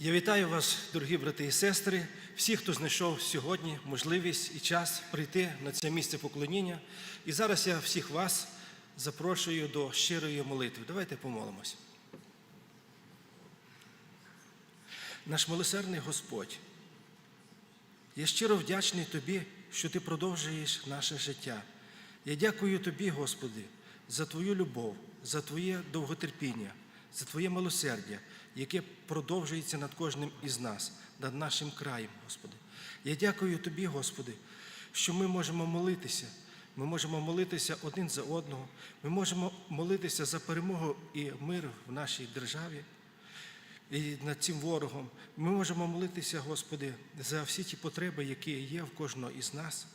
Я вітаю вас, дорогі брати і сестри, всі, хто знайшов сьогодні можливість і час прийти на це місце поклоніння. І зараз я всіх вас запрошую до щирої молитви. Давайте помолимось. Наш милосердний Господь, я щиро вдячний Тобі, що Ти продовжуєш наше життя. Я дякую Тобі, Господи, за Твою любов, за Твоє довготерпіння, за Твоє милосердя, яке продовжується над кожним із нас, над нашим краєм, Господи. Я дякую Тобі, Господи, що ми можемо молитися. Ми можемо молитися один за одного, ми можемо молитися за перемогу і мир в нашій державі і над цим ворогом. Ми можемо молитися, Господи, за всі ті потреби, які є в кожного із нас.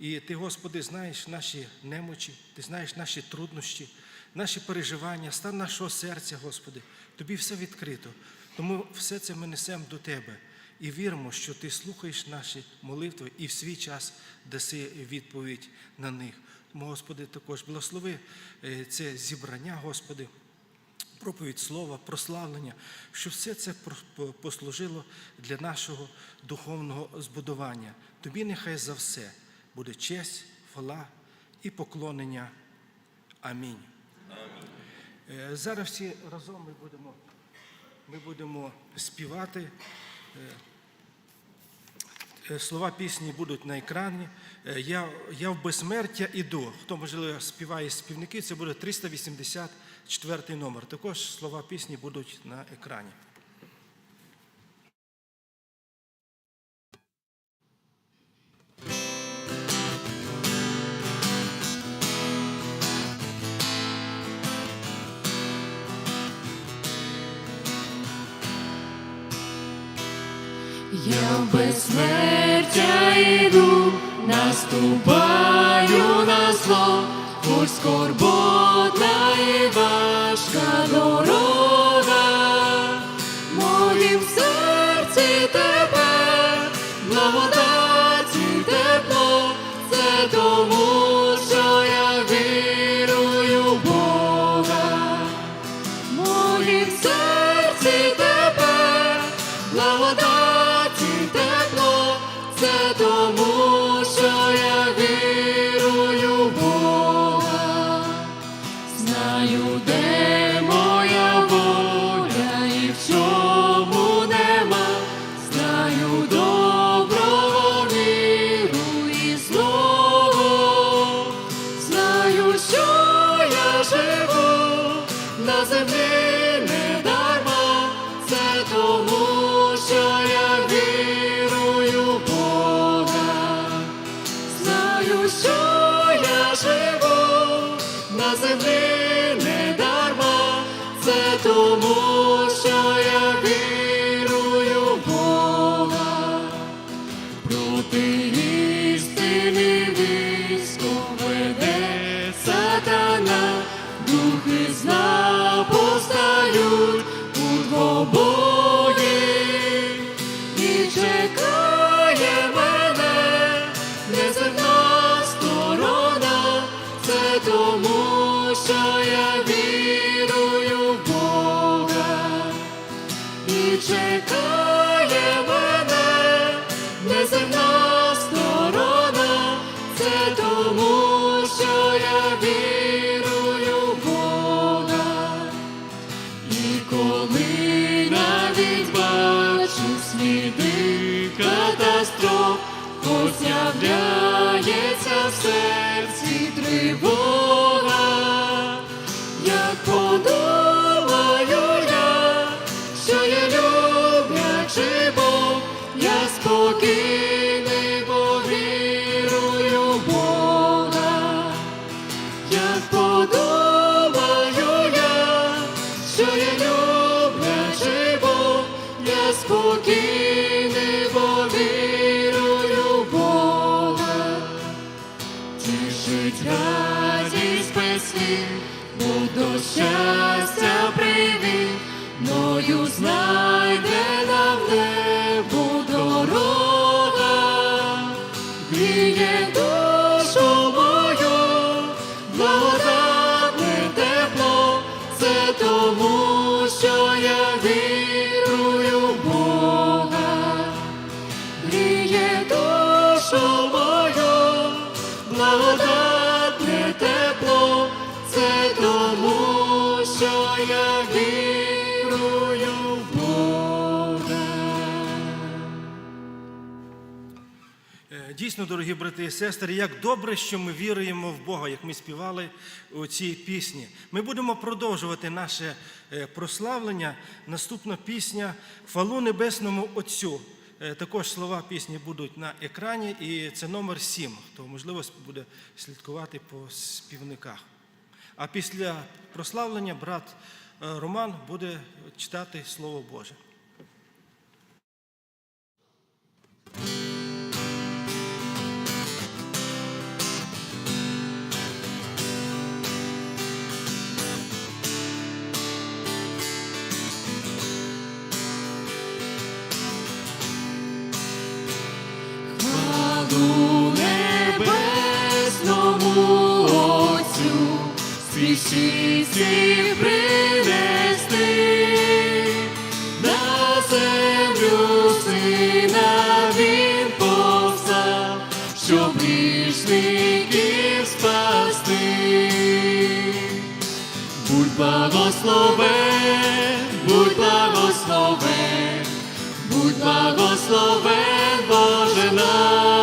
І Ти, Господи, знаєш наші немочі, Ти знаєш наші труднощі, наші переживання, стан нашого серця, Господи. Тобі все відкрито. Тому все це ми несемо до Тебе і віримо, що Ти слухаєш наші молитви і в свій час даси відповідь на них. Тому, Господи, також благослови е, це зібрання, Господи проповідь слова, прославлення, що все це послужило для нашого духовного збудування. Тобі нехай за все буде честь, хвала і поклонення. Амінь. Е, Зараз всі разом ми будемо, ми будемо співати. Е, е, Слова пісні будуть на екрані. Я, я в безсмертя іду. Хто можливо співає співники, це буде 384 номер. Також слова пісні будуть на екрані. Я в безсмертя йду, наступаю на зло, хоч скорботна і важка дорога, Знаю, де say. До Дійсно, дорогі брати і сестри, як добре, що ми віруємо в Бога, як ми співали у цій пісні. Ми будемо продовжувати наше е, прославлення. Наступна пісня Хвалу Небесному Отцю. Е, Також слова пісні будуть на екрані, і це номер 7, хто можливо буде слідкувати по співниках. А після прославлення брат е, Роман буде читати Слово Боже. Священці принести, на землю сина він повстав, щоб грішників спасти. Будь благословен, будь благословен, будь благословен, Боже наш,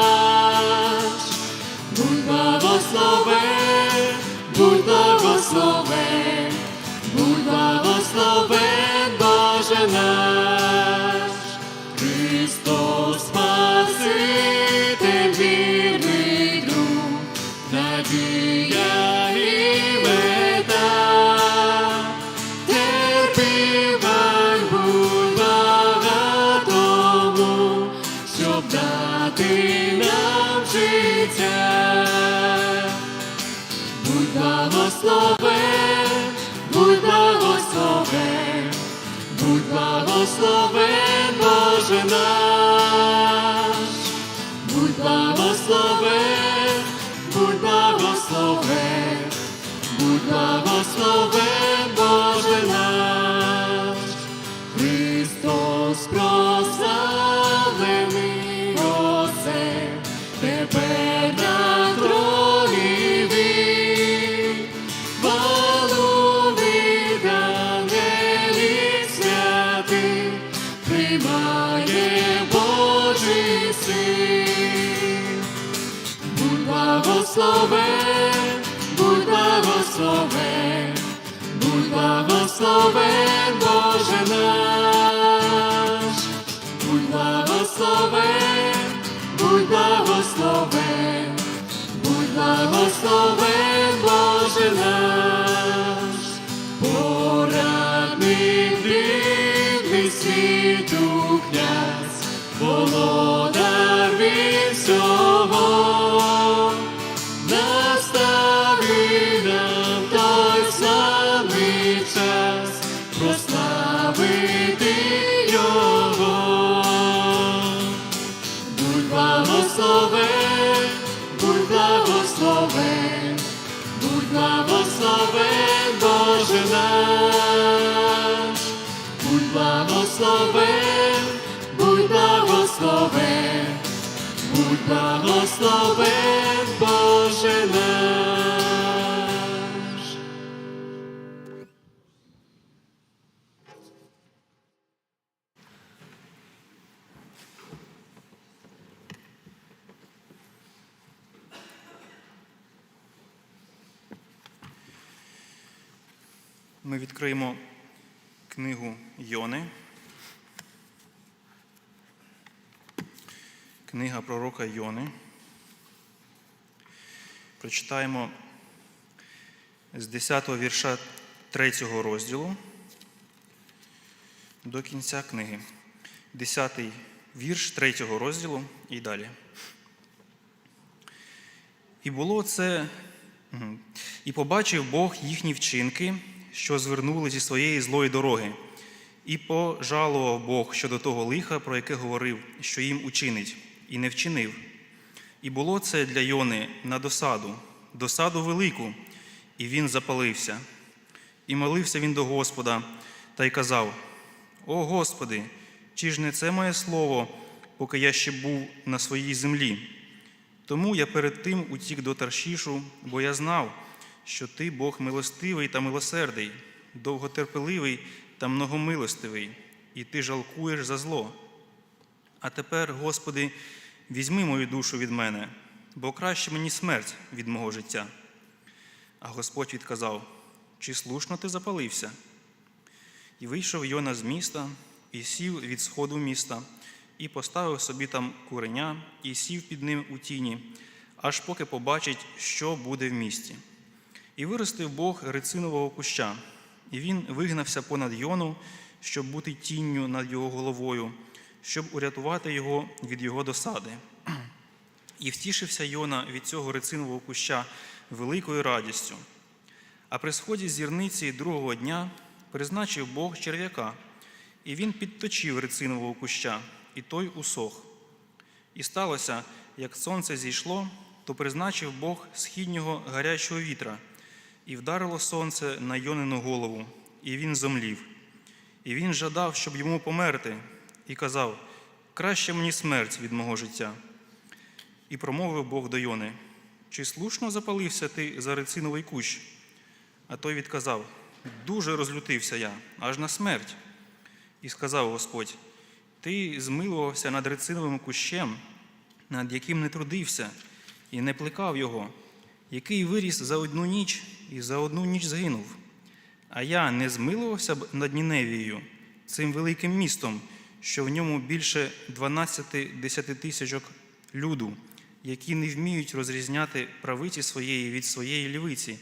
благословен, будь благословен, будь благословен, Боже наш. Будь благословен, будь благословен, будь благословен, Боже наш, благословен, Боже наш, будь благословен, будь благословен, будь благословен, благословен, Боже наш. Ми відкриємо книгу Йони. Книга пророка Йони. Прочитаємо з 10 го вірша 3 го розділу до кінця книги. 10 вірш 3 го розділу і далі. І було це, і побачив Бог їхні вчинки, що звернули зі своєї злої дороги, і пожалував Бог щодо того лиха, про яке говорив, що їм учинить, і не вчинив. І було це для Йони на досаду, досаду велику, і він запалився. І молився він до Господа та й казав: О Господи, чи ж не це моє слово, поки я ще був на своїй землі? Тому я перед тим утік до Таршішу, бо я знав, що ти Бог милостивий та милосердий, довготерпеливий та многомилостивий, і ти жалкуєш за зло. А тепер, Господи, візьми мою душу від мене, бо краще мені смерть від мого життя. А Господь відказав: Чи слушно ти запалився? І вийшов Йона з міста, і сів від сходу міста, і поставив собі там куреня, і сів під ним у тіні, аж поки побачить, що буде в місті. І виростив Бог рицинового куща, і він вигнався понад Йону, щоб бути тінню над його головою, щоб урятувати його від його досади. І втішився Йона від цього рицинового куща великою радістю. А при сході зірниці другого дня призначив Бог черв'яка, і він підточив рицинового куща, і той усох. І сталося, як сонце зійшло, то призначив Бог східнього гарячого вітра, і вдарило сонце на Йонину голову, і він зомлів. І він жадав, щоб йому померти, і казав: Краще мені смерть від мого життя. І промовив Бог до Йони: Чи слушно запалився ти за рициновий кущ? А той відказав: Дуже розлютився я, аж на смерть. І сказав Господь: Ти змилувався над рициновим кущем, над яким не трудився, і не плекав його, який виріс за одну ніч і за одну ніч згинув. А я не змилувався б над Ніневією, цим великим містом, що в ньому більше 12 десятитисячок люду, які не вміють розрізняти правиці своєї від своєї лівиці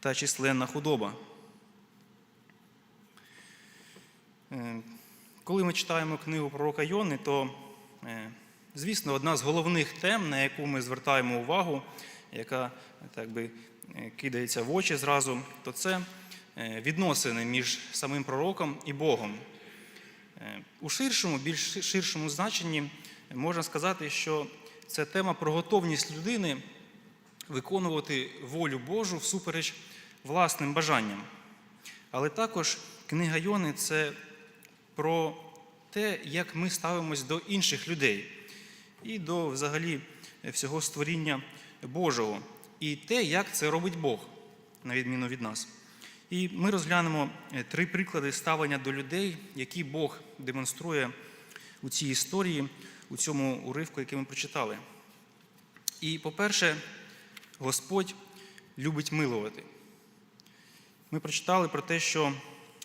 та численна худоба. Е, Коли ми читаємо книгу пророка Йони, то, е, звісно, одна з головних тем, на яку ми звертаємо увагу, яка так би е, кидається в очі зразу, то це відносини між самим пророком і Богом. Е, У ширшому, більш ширшому значенні можна сказати, що це тема про готовність людини виконувати волю Божу всупереч власним бажанням. Але також книга Йони це про те, як ми ставимось до інших людей і до взагалі всього створіння Божого, і те, як це робить Бог, на відміну від нас. І ми розглянемо е, три приклади ставлення до людей, які Бог демонструє у цій історії, у цьому уривку, який ми прочитали. І, по-перше, Господь любить милувати. Ми прочитали про те, що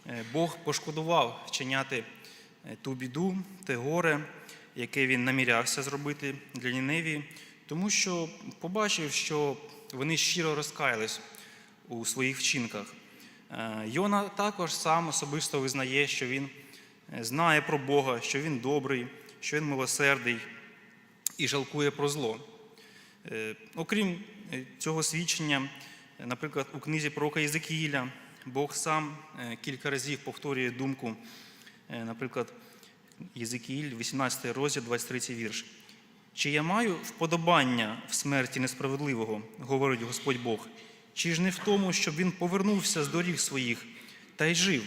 е, Бог пошкодував вчиняти е, ту біду, те горе, яке він намірявся зробити для Ніневії, тому що побачив, що вони щиро розкаялись у своїх вчинках. Е, Йона також сам особисто визнає, що він е, знає про Бога, що він добрий, що він милосердий і жалкує про зло. Е, Окрім цього свідчення, наприклад, у книзі пророка Єзекіїля Бог сам кілька разів повторює думку, наприклад, Єзекіїль, 18 розділ, 23 вірш. Чи я маю вподобання в смерті несправедливого, говорить Господь Бог, чи ж не в тому, щоб він повернувся з доріг своїх та й жив?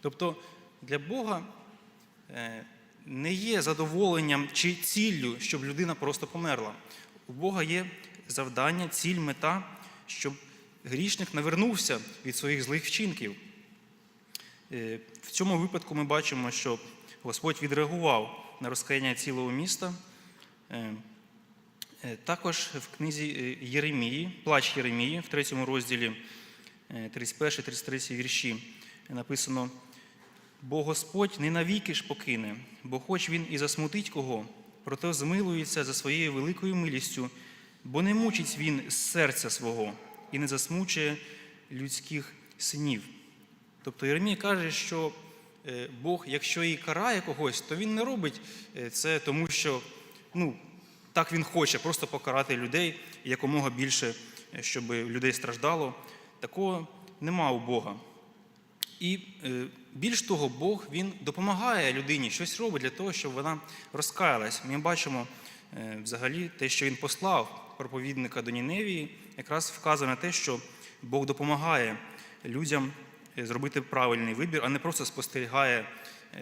Тобто для Бога е, не є задоволенням чи ціллю, щоб людина просто померла. У Бога є завдання, ціль, мета, щоб грішник навернувся від своїх злих вчинків. Е, В цьому випадку ми бачимо, що Господь відреагував на розкаяння цілого міста. Е, е, Також в книзі е, Єремії, плач Єремії, в третьому розділі 31-33 вірші написано: Бо Господь не навіки ж покине, бо хоч він і засмутить кого, проте змилується за своєю великою милістю, бо не мучить він з серця свого і не засмучує людських синів. Тобто Єремія каже, що е, Бог, якщо і карає когось, то він не робить е, це тому, що ну, так він хоче просто покарати людей якомога більше, е, щоб людей страждало. Такого нема у Бога. І е, більш того, Бог він допомагає людині, щось робить для того, щоб вона розкаялась. Ми бачимо е, взагалі те, що він послав проповідника до Ніневії, якраз вказує на те, що Бог допомагає людям зробити правильний вибір, а не просто спостерігає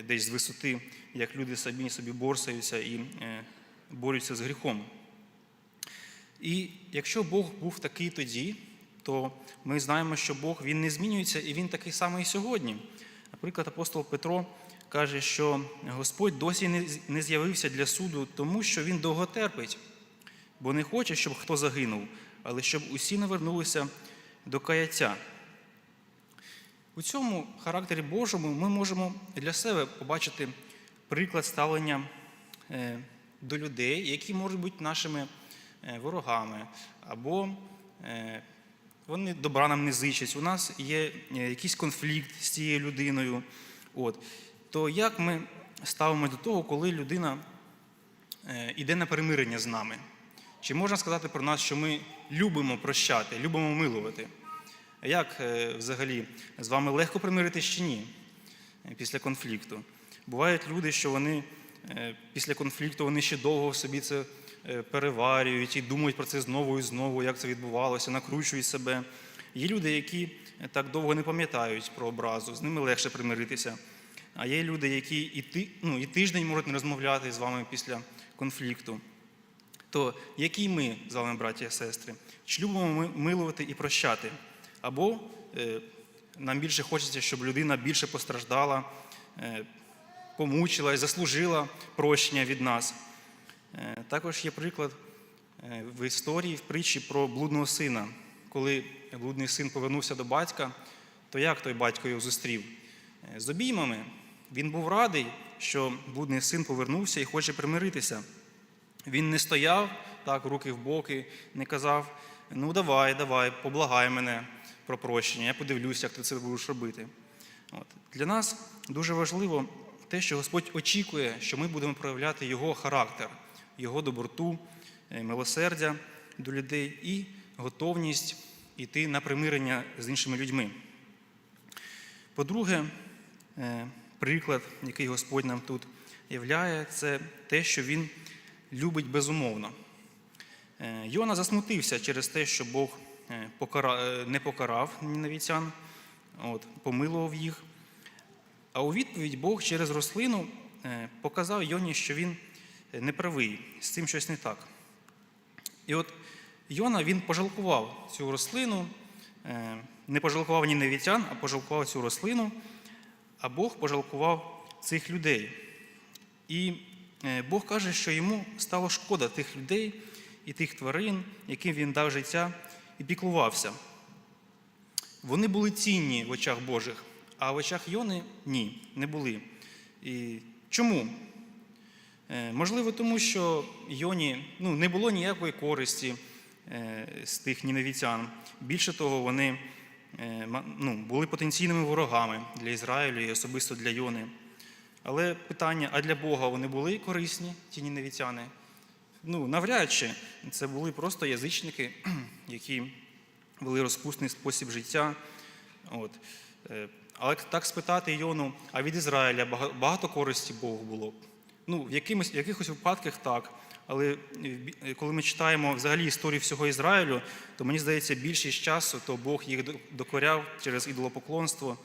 десь з висоти, як люди самі собі борсаються і борються з гріхом. І якщо Бог був такий тоді, то ми знаємо, що Бог він не змінюється і він такий самий сьогодні. Наприклад, апостол Петро каже, що Господь досі не з'явився для суду, тому що він довго терпить, бо не хоче, щоб хто загинув, але щоб усі навернулися до каяття. У цьому характері Божому ми можемо для себе побачити приклад ставлення е, до людей, які можуть бути нашими е, ворогами, або е, вони добра нам не зичать. У нас є е, якийсь конфлікт з цією людиною. От. То як ми ставимо до того, коли людина е, іде на примирення з нами? Чи можна сказати про нас, що ми любимо прощати, любимо милувати? Як взагалі з вами легко примиритись чи ні після конфлікту? Бувають люди, що вони після конфлікту вони ще довго собі це е, переварюють і думають про це знову і знову, як це відбувалося, накручують себе. Є люди, які е, так довго не пам'ятають про образу, з ними легше примиритися. А є люди, які і, ти, ну, і тиждень можуть не розмовляти з вами після конфлікту. То які ми з вами, браті і сестри? Чи любимо ми милувати і прощати? Або е, нам більше хочеться, щоб людина більше постраждала, е, помучилась, заслужила прощення від нас. Е, також є приклад е, в історії, в притчі про блудного сина. Коли блудний син повернувся до батька, то як той батько його зустрів? Е, З обіймами. Він був радий, що блудний син повернувся і хоче примиритися. Він не стояв так, руки в боки, не казав: ну давай, давай, поблагай мене про прощення, я подивлюся, як ти це будеш робити. От. Для нас дуже важливо те, що Господь очікує, що ми будемо проявляти Його характер, Його доброту, е, милосердя до людей і готовність йти на примирення з іншими людьми. По-друге, е, приклад, який Господь нам тут являє, це те, що Він любить безумовно. Е, Йона засмутився через те, що Бог не покарав нінавітян, от, помилував їх. А у відповідь Бог через рослину е, показав Йоні, що він е, неправий, з цим щось не так. І от Йона він пожалкував цю рослину, е, не пожалкував ні невітян, а пожалкував цю рослину, а Бог пожалкував цих людей. І Бог каже, що йому стало шкода тих людей і тих тварин, яким він дав життя і піклувався. Вони були цінні в очах Божих, а в очах Йони ні, не були. І чому? Е, Можливо, тому що Йоні ну, не було ніякої користі е, з тих ніневітян. Більше того, вони е, ну, були потенційними ворогами для Ізраїлю і особисто для Йони. Але питання: а для Бога вони були корисні, ті ніневітяни? Ну, навряд чи це були просто язичники, які вели розпусний спосіб життя. От. Е, Але так спитати Йону, а від Ізраїля багато користі Богу було? Ну, в, якимось, в якихось випадках так. Але коли ми читаємо взагалі історію всього Ізраїлю, то мені здається, більшість часу то Бог їх докоряв через ідолопоклонство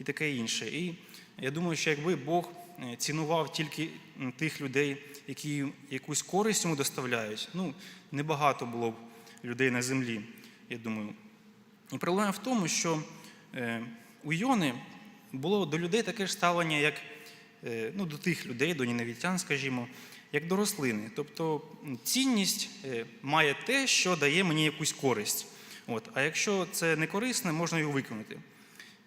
і таке інше. І я думаю, що якби Бог е, цінував тільки тих людей, які якусь користь йому доставляють, ну, небагато було б людей на землі, я думаю. І проблема в тому, що е, у Йони було до людей таке ж ставлення, як е, ну, до тих людей, до нінавітян, скажімо, як до рослини. Тобто цінність е, має те, що дає мені якусь користь. От. А якщо це не корисне, можна його викинути.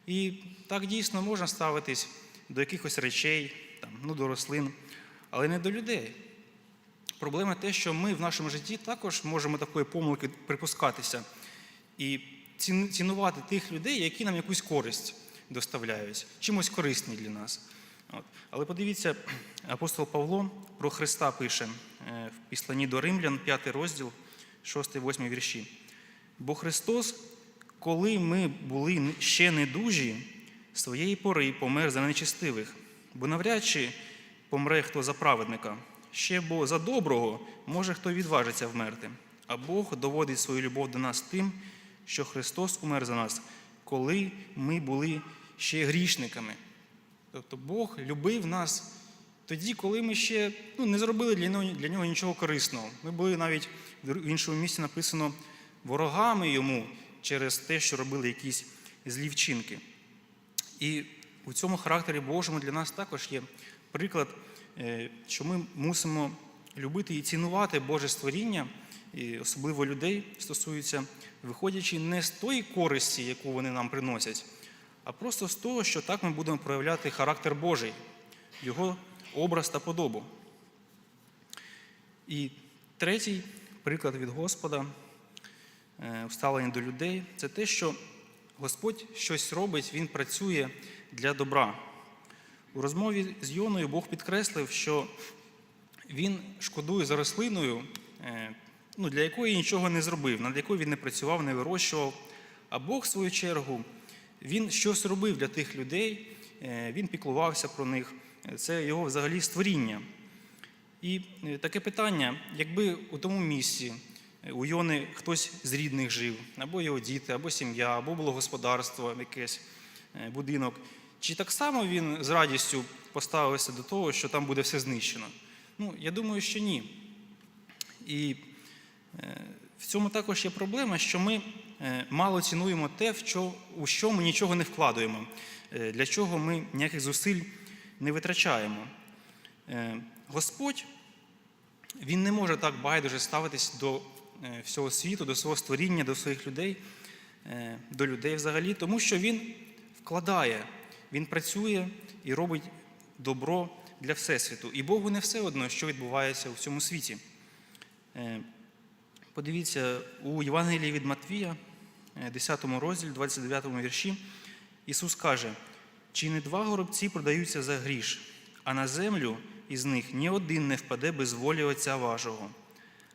І так дійсно можна ставитись до якихось речей, там, ну, до рослин, але не до людей. Проблема те, що ми в нашому житті також можемо такої помилки припускатися і цінувати тих людей, які нам якусь користь доставляють, чимось корисні для нас. От. Але подивіться, апостол Павло про Христа пише е, в післанні до Римлян, 5 розділ, 6-8 вірші. Бо Христос, коли ми були ще недужі, своєї пори помер за нечестивих, бо навряд чи помре хто за праведника, ще бо за доброго може хто відважиться вмерти. А Бог доводить свою любов до нас тим, що Христос умер за нас, коли ми були ще грішниками. Тобто Бог любив нас тоді, коли ми ще ну, не зробили для нього, для нього нічого корисного. Ми були навіть в іншому місці написано ворогами йому через те, що робили якісь злі вчинки. І у цьому характері Божому для нас також є приклад, е, що ми мусимо любити і цінувати Боже створіння, і особливо людей стосується, виходячи не з тої користі, яку вони нам приносять, а просто з того, що так ми будемо проявляти характер Божий, Його образ та подобу. І третій приклад від Господа е, в ставленні до людей це те, що Господь щось робить, Він працює для добра. У розмові з Йоною Бог підкреслив, що він шкодує за рослиною, е, ну, для якої нічого не зробив, над якою він не працював, не вирощував. А Бог, в свою чергу, він щось робив для тих людей, е, він піклувався про них. Це його взагалі створіння. І е, таке питання, якби у тому місці у Йони хтось з рідних жив, або його діти, або сім'я, або було господарство, якесь будинок, чи так само він з радістю поставився до того, що там буде все знищено? Ну, я думаю, що ні. І е, в цьому також є проблема, що ми е, мало цінуємо те, у що ми нічого не вкладуємо, е, для чого ми ніяких зусиль не витрачаємо. Господь він не може так байдуже ставитись до всього світу, до свого створіння, до своїх людей, до людей взагалі, тому що він вкладає, він працює і робить добро для Всесвіту. І Богу не все одно, що відбувається у цьому світі. Е, Подивіться, у Євангелії від Матвія, е, 10 розділі, 29 вірші, Ісус каже: чи не два горобці продаються за гріш, а на землю із них ні один не впаде без волі Отця вашого,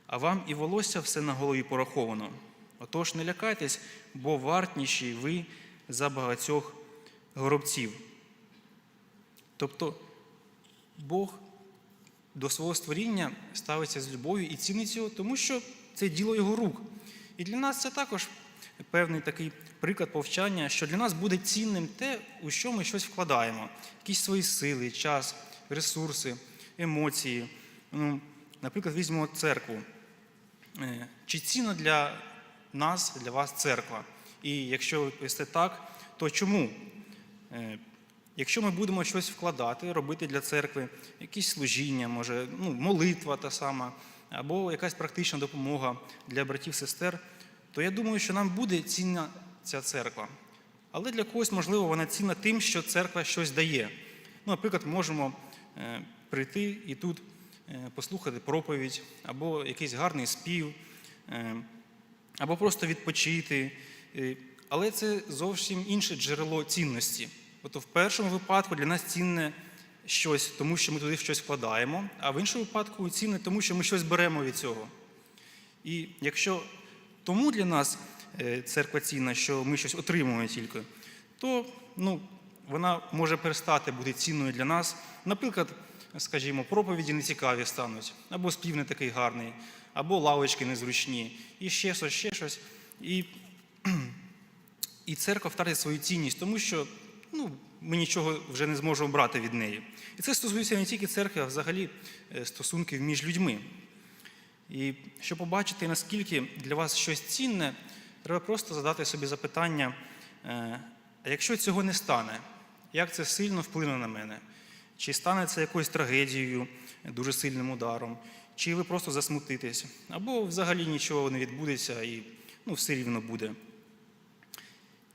а вам і волосся все на голові пораховано. Отож не лякайтесь, бо вартніші ви за багатьох горобців. Тобто Бог до свого створіння ставиться з любов'ю і цінить його, тому що це діло його рук. І для нас це також певний такий приклад повчання, що для нас буде цінним те, у що ми щось вкладаємо, якісь свої сили, час, ресурси, емоції. Ну, Наприклад, візьмемо церкву. Е, Чи цінна для нас, для вас церква? І якщо ви так, то чому? Якщо ми будемо щось вкладати, робити для церкви, якісь служіння, може, ну, молитва та сама, або якась практична допомога для братів сестер, то я думаю, що нам буде цінна ця церква. Але для когось, можливо, вона цінна тим, що церква щось дає. Ну, наприклад, можемо е, прийти і тут е, послухати проповідь, або якийсь гарний спів, е, або просто відпочити. Але це зовсім інше джерело цінності. Тобто в першому випадку для нас цінне щось, тому що ми туди щось вкладаємо, а в іншому випадку цінне, тому що ми щось беремо від цього. І якщо тому для нас е, церква цінна, що ми щось отримуємо тільки, то ну, вона може перестати бути цінною для нас. Наприклад, скажімо, проповіді нецікаві стануть, або спів не такий гарний, або лавочки незручні, і ще щось, ще щось. І, і церква втратить свою цінність, тому що ну, ми нічого вже не зможемо брати від неї. І це стосується не тільки церкви, а взагалі е, стосунків між людьми. І щоб побачити, наскільки для вас щось цінне, треба просто задати собі запитання: е, а якщо цього не стане, як це сильно вплине на мене? Чи стане це якоюсь трагедією, дуже сильним ударом, чи ви просто засмутитесь, або взагалі нічого не відбудеться і ну, все рівно буде.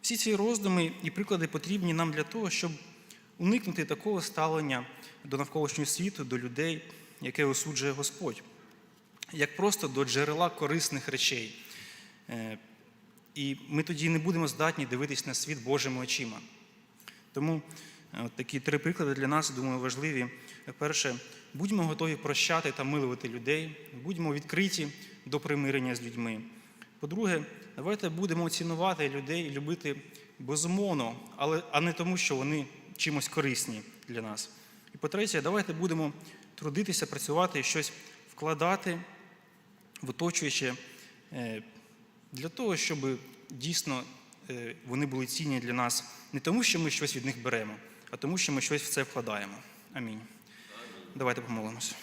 Всі ці роздуми і приклади потрібні нам для того, щоб уникнути такого ставлення до навколишнього світу, до людей, яке осуджує Господь, як просто до джерела корисних речей. Е, І ми тоді не будемо здатні дивитись на світ Божими очима. Тому е, от такі три приклади для нас, думаю, важливі. Перше, будьмо готові прощати та милувати людей, будьмо відкриті до примирення з людьми. По-друге, давайте будемо цінувати людей і любити безумовно, але, а не тому, що вони чимось корисні для нас. І по-третє, давайте будемо трудитися, працювати і щось вкладати в оточуюче для того, щоб дійсно е, вони були цінні для нас не тому, що ми щось від них беремо, а тому, що ми щось в це вкладаємо. Амінь. Давайте помолимося.